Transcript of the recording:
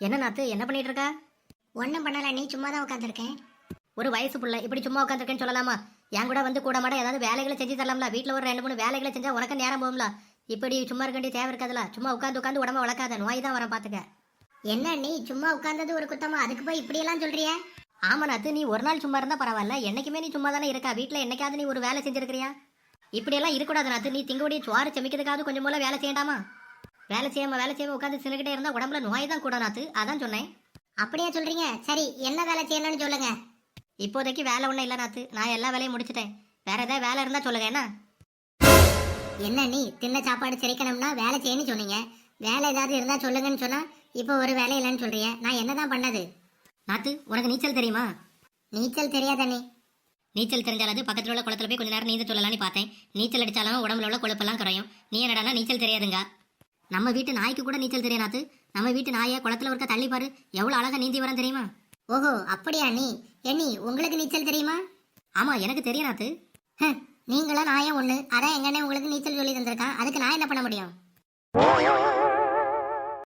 என்ன நாத்து என்ன பண்ணிட்டு இருக்கா ஒன்றும் பண்ணல நீ சும்மா தான் உட்காந்துருக்கேன் ஒரு வயசு புள்ள இப்படி சும்மா உட்காந்துருக்கேன்னு சொல்லலாமா? என் கூட வந்து கூட மாட ஏதாவது வேலைகளை செஞ்சு தரலாம்ல? வீட்டில் ஒரு ரெண்டு மூணு வேலைகளை செஞ்சா உனக்கு நேரம் போகும்ல? இப்படி சும்மா இருக்க வேண்டிய தேவை இருக்காதுல? சும்மா உட்காந்து உட்காந்து உடம்ப வளர்க்காத நோய் தான் வரேன் பாத்துக்க. என்ன நீ சும்மா உட்கார்ந்தது ஒரு குத்தமா? அதுக்கு போய் இப்படியெல்லாம் சொல்றிய? ஆமா நாத்து நீ ஒரு நாள் சும்மா இருந்தா பரவாயில்ல. என்னைக்குமே நீ சும்மா தானே இருக்கா? வீட்டில் என்னைக்காவது நீ ஒரு வேலை செஞ்சிருக்கிறியா? இப்படியெல்லாம் இருக்கக்கூடாது நாத்து. நீ திங்கக்கூடிய சுவாறு செமிக்கிறதுக்காவது கொஞ்சம் போல வேலை செய்யண்டாமா? வேலை செய்யாம வேலை செய்யாம உட்காந்து சிலகிட்டே இருந்தா உடம்புல நோய் தான் கூட நாத்து அதான் சொன்னேன். அப்படியே சொல்றீங்க? சரி என்ன வேலை செய்யணும்னு சொல்லுங்க. இப்போதைக்கு வேலை ஒன்றும் இல்லை நாத்து நான் எல்லா வேலையும் முடிச்சிட்டேன். வேற ஏதாவது வேலை இருந்தா சொல்லுங்க என்ன? என்ன நீ தின்ன சாப்பாடு சிரிக்கணும்னா வேலை செய்யணும்னு சொன்னீங்க. வேலை ஏதாவது இருந்தா சொல்லுங்கன்னு சொன்னா இப்போ ஒரு வேலை இல்லைன்னு சொல்றிய நான் என்னதான் பண்ணது? நாத்து உனக்கு நீச்சல் தெரியுமா? நீச்சல் தெரியாத நீச்சல் தெரிஞ்சாலாவது பக்கத்தில் உள்ள குளத்துல போய் கொஞ்ச நேரம் நீந்த சொல்லலாம்னு பார்த்தேன். நீச்சல் அடிச்சாலும் உடம்புல உள்ள கொழுப்பெல்லாம் குறையும். நீ என்னடானா நீச்சல் தெரியாதுங்க. நம்ம வீட்டு நாய்க்கு கூட நீச்சல் தெரியும் நாத்து. நம்ம வீட்டு நாயை குளத்துல இருக்க தள்ளி பாரு. எவ்வளவு அழகா நீந்தி வரான் தெரியுமா? ஓஹோ அப்படியா நீ? எண்ணி உங்களுக்கு நீச்சல் தெரியுமா? ஆமா எனக்கு தெரியும் நாத்து. ஹம், நீங்களும் நாயும் ஒண்ணு. அதான் எங்கண்ணே உங்களுக்கு நீச்சல் சொல்லி தந்திருக்கான். அதுக்கு நான் என்ன பண்ண முடியும்?